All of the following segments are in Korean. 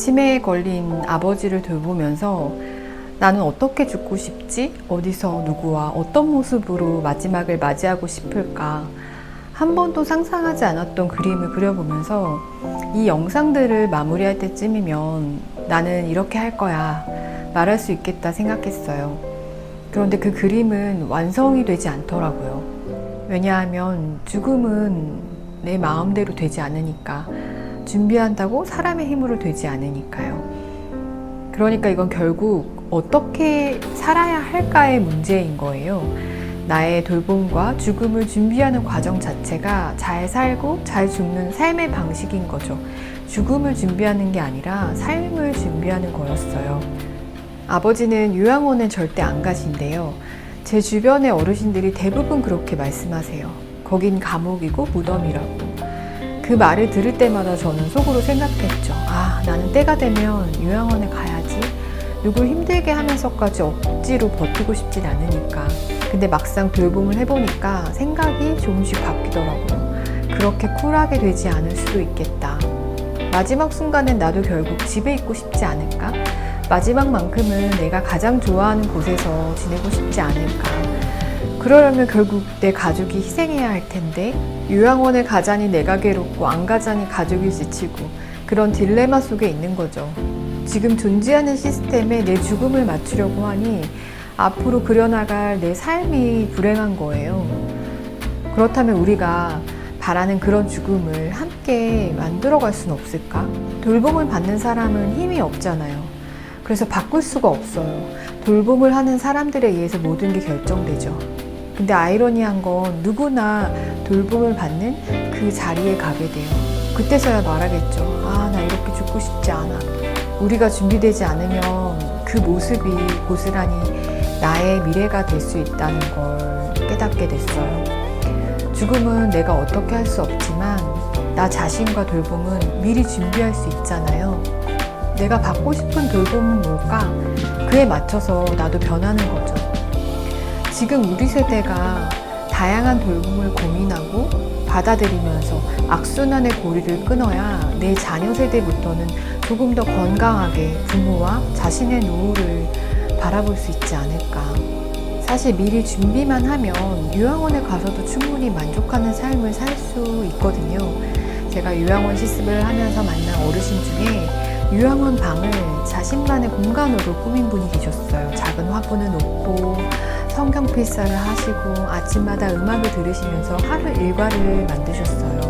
치매에 걸린 아버지를 돌보면서 나는 어떻게 죽고 싶지? 어디서 누구와 어떤 모습으로 마지막을 맞이하고 싶을까? 한 번도 상상하지 않았던 그림을 그려보면서 이 영상들을 마무리할 때쯤이면 나는 이렇게 할 거야 말할 수 있겠다 생각했어요. 그런데 그 그림은 완성이 되지 않더라고요. 왜냐하면 죽음은 내 마음대로 되지 않으니까 준비한다고 사람의 힘으로 되지 않으니까요. 그러니까 이건 결국 어떻게 살아야 할까의 문제인 거예요. 나의 돌봄과 죽음을 준비하는 과정 자체가 잘 살고 잘 죽는 삶의 방식인 거죠. 죽음을 준비하는 게 아니라 삶을 준비하는 거였어요. 아버지는 요양원에 절대 안 가신대요. 제 주변의 어르신들이 대부분 그렇게 말씀하세요. 거긴 감옥이고 무덤이라고. 그 말을 들을 때마다 저는 속으로 생각했죠. 아, 나는 때가 되면 요양원에 가야지. 누굴 힘들게 하면서까지 억지로 버티고 싶진 않으니까. 근데 막상 돌봄을 해보니까 생각이 조금씩 바뀌더라고요. 그렇게 쿨하게 되지 않을 수도 있겠다. 마지막 순간엔 나도 결국 집에 있고 싶지 않을까? 마지막만큼은 내가 가장 좋아하는 곳에서 지내고 싶지 않을까? 그러려면 결국 내 가족이 희생해야 할 텐데 요양원에 가자니 내가 괴롭고 안 가자니 가족이 지치고 그런 딜레마 속에 있는 거죠. 지금 존재하는 시스템에 내 죽음을 맞추려고 하니 앞으로 그려나갈 내 삶이 불행한 거예요. 그렇다면 우리가 바라는 그런 죽음을 함께 만들어갈 수는 없을까? 돌봄을 받는 사람은 힘이 없잖아요. 그래서 바꿀 수가 없어요. 돌봄을 하는 사람들에 의해서 모든 게 결정되죠. 근데 아이러니한 건 누구나 돌봄을 받는 그 자리에 가게 돼요. 그때서야 말하겠죠. 아, 나 이렇게 죽고 싶지 않아. 우리가 준비되지 않으면 그 모습이 고스란히 나의 미래가 될 수 있다는 걸 깨닫게 됐어요. 죽음은 내가 어떻게 할 수 없지만 나 자신과 돌봄은 미리 준비할 수 있잖아요. 내가 받고 싶은 돌봄은 뭘까? 그에 맞춰서 나도 변하는 거죠. 지금 우리 세대가 다양한 돌봄을 고민하고 받아들이면서 악순환의 고리를 끊어야 내 자녀 세대부터는 조금 더 건강하게 부모와 자신의 노후를 바라볼 수 있지 않을까. 사실 미리 준비만 하면 요양원에 가서도 충분히 만족하는 삶을 살 수 있거든요. 제가 요양원 실습을 하면서 만난 어르신 중에 요양원 방을 자신만의 공간으로 꾸민 분이 계셨어요. 작은 화분을 놓고 성경 필사를 하시고 아침마다 음악을 들으시면서 하루 일과를 만드셨어요.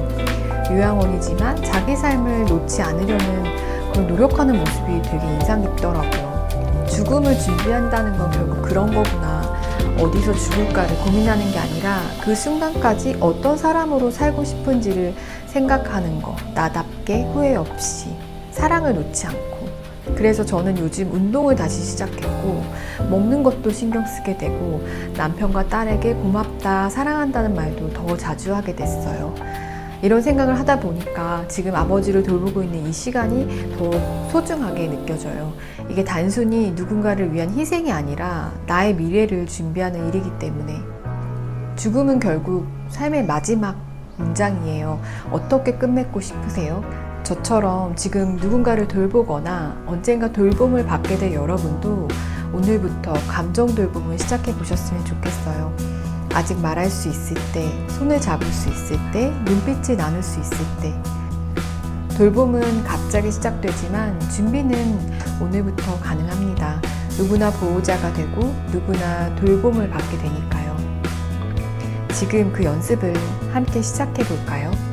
요양원이지만 자기 삶을 놓지 않으려는 그런 노력하는 모습이 되게 인상 깊더라고요. 죽음을 준비한다는 건 결국 그런 거구나. 어디서 죽을까를 고민하는 게 아니라 그 순간까지 어떤 사람으로 살고 싶은지를 생각하는 거. 나답게 후회 없이. 사랑을 놓지 않고. 그래서 저는 요즘 운동을 다시 시작했고, 먹는 것도 신경 쓰게 되고, 남편과 딸에게 고맙다, 사랑한다는 말도 더 자주 하게 됐어요. 이런 생각을 하다 보니까 지금 아버지를 돌보고 있는 이 시간이 더 소중하게 느껴져요. 이게 단순히 누군가를 위한 희생이 아니라 나의 미래를 준비하는 일이기 때문에 죽음은 결국 삶의 마지막 문장이에요. 어떻게 끝맺고 싶으세요? 저처럼 지금 누군가를 돌보거나 언젠가 돌봄을 받게 될 여러분도 오늘부터 감정 돌봄을 시작해 보셨으면 좋겠어요. 아직 말할 수 있을 때, 손을 잡을 수 있을 때, 눈빛을 나눌 수 있을 때. 돌봄은 갑자기 시작되지만 준비는 오늘부터 가능합니다. 누구나 보호자가 되고 누구나 돌봄을 받게 되니까요. 지금 그 연습을 함께 시작해 볼까요?